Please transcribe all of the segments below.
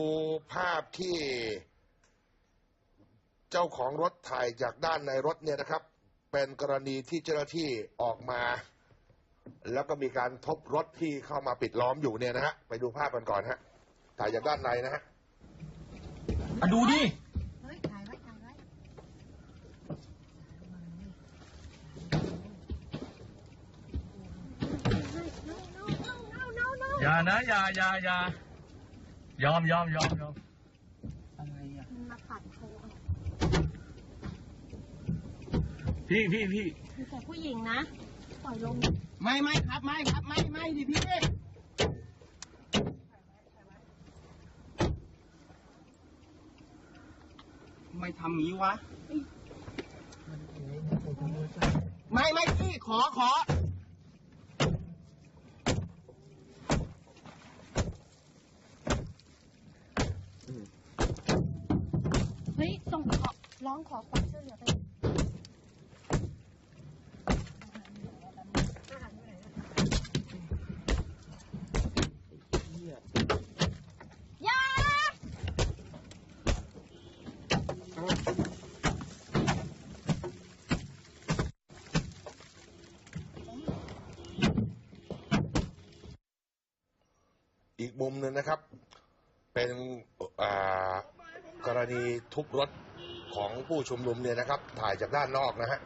ดูภาพที่เจ้าของรถถ่ายจากด้านในรถเนี่ยนะครับ เป็นกรณีที่เจ้าหน้าที่ออกมา แล้วก็มีการทบรถที่เข้ามาปิดล้อมอยู่เนี่ยนะฮะไปดูภาพกันก่อนฮะถ่ายจากด้านในนะฮะมาดูดิเฮ้ยถ่ายไว้ถ่ายไว้อย่านะอย่าอย่าอย่า ยอมยอมยอมยอมอะไรอะมันมาปัดโคอะพี่พี่พี่มีแต่ผู้หญิงนะ ปล่อยลง ไม่ไม่ครับไม่ครับไม่ไม่ดิพี่ไม่ทำงี้วะ ไม่ไม่พี่ขอขอ เฮ้ย ส่งขอ ร้องขอความช่วยเหลือไปอย่าอีกมุมหนึ่งนะครับ เป็นอ่ากรณีทุบรถ ของผู้ชุมนุมเนี่ยนะครับ ถ่ายจากด้านนอกนะฮะ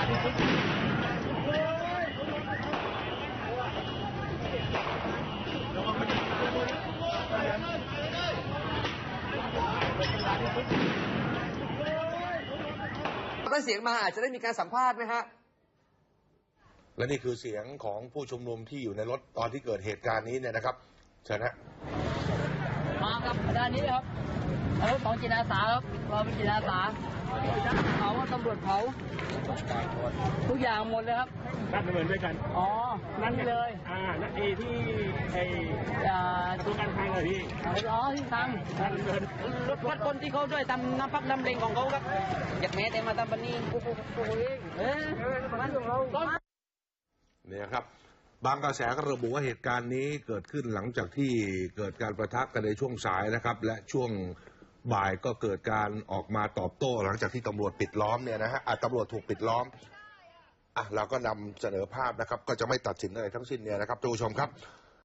ถ้าเสียงมาอาจจะได้มีการสัมภาษณ์ไหมฮะ และนี่คือเสียงของผู้ชุมนุมที่อยู่ในรถตอนที่เกิดเหตุการณ์นี้เนี่ยนะครับเชิญฮะมากับด้านนี้ครับ รถของจิตอาสาครับเราเป็นจิตอาสาเผาตำรวจเผาทุกอย่างหมดเลยครับนั่นเหมือนด้วยกันอ๋อนั่นเลยอ่านั่นเอที่ไออ่าประตูการทางเลยพี่อ๋อที่ทางนั่นเดินรถวัดคนที่เขาด้วยทำน้ำพักน้ำเล็งของเขาครับอยากแม้แต่มาทำบันนี้กูกูกูเองเออมันของเราเนี่ยครับบางกระแสก็ระบุว่าเหตุการณ์นี้เกิดขึ้นหลังจากที่เกิดการประทะกันในช่วงสายนะครับ และช่วง บ่ายก็เกิดการออกมาตอบโต้ หลังจากที่ตำรวจปิดล้อมเนี่ยนะฮะอะตำรวจถูกปิดล้อมอะเราก็นำเสนอภาพนะครับ ก็จะไม่ตัดสินอะไรทั้งสิ้นเนี่ยนะครับทุกผู้ชมครับ